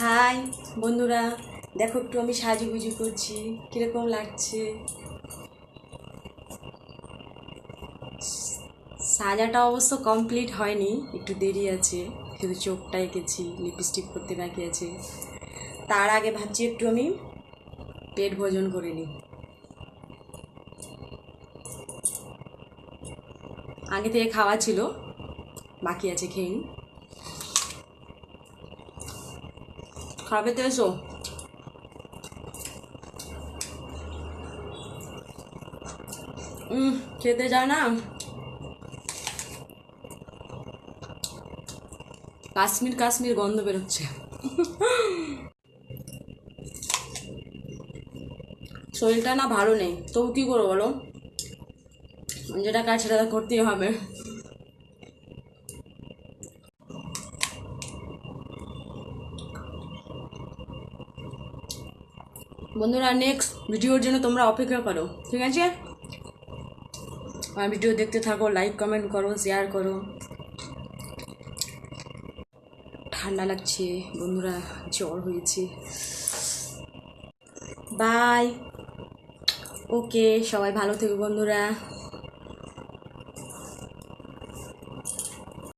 High, বন্ধুরা। দেখো একটু আমি সাজুগুজু করছি, কীরকম লাগছে? সাজাটা অবশ্য কমপ্লিট হয়নি, একটু দেরি আছে শুধু চোখটা এঁকেছি লিপস্টিক করতে বাকি আছে। তার আগে ভাবছি একটু আমি পেট ভোজন করে নিই। আগে থেকে খাওয়া ছিল, বাকি আছে খেয়ে নিই খাবে তো এসো খেতে যায় না কাশ্মীর কাশ্মীর গন্ধ বেরোচ্ছে। শরীরটা না ভালো নেই, তবু কী করব বলো? যেটা কাজ সেটা করতেই হবে। বন্ধুরা নেক্সট ভিডিওর জন্য তোমরা অপেক্ষা করো, ঠিক আছে? আমার ভিডিও দেখতে থাকো লাইক কমেন্ট করো শেয়ার করো। ঠান্ডা লাগছে, বন্ধুরা, জ্বর হয়েছে। বাই ওকে সবাই ভালো থেকো, বন্ধুরা।